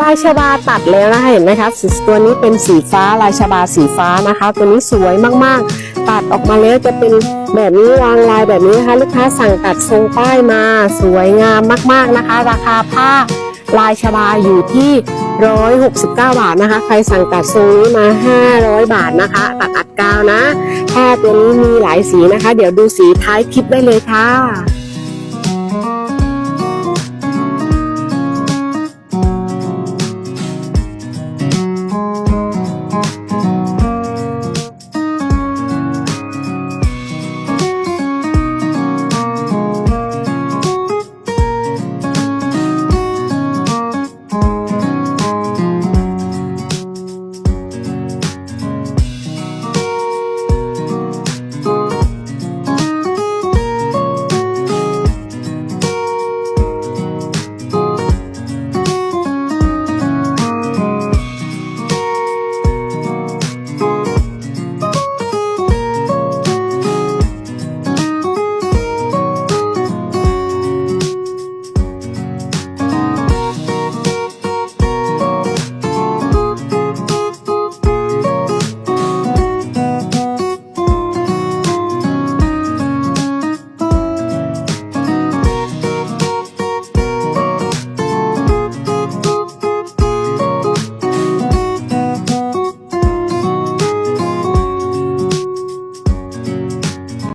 ลายชบาตัดแล้วนะคะเห็นไหมคะสีตัวนี้เป็นสีฟ้าลายชบาสีฟ้านะคะ ตัวนี้สวยมากๆ ตัดออกมาแล้วจะเป็นแบบนี้วางลายแบบนี้นะคะลูกค้าสั่งตัดทรงป้ายมา สวยงามมากๆนะคะ ราคาผ้าลายชบาอยู่ที่ 169 บาทนะคะ ใครสั่งตัดทรงนี้มา 500 บาทนะคะ ตัดอัดกาวนะผ้าตัวนี้มีหลายสีนะคะ เดี๋ยวดูสีท้ายคลิปได้เลยค่ะ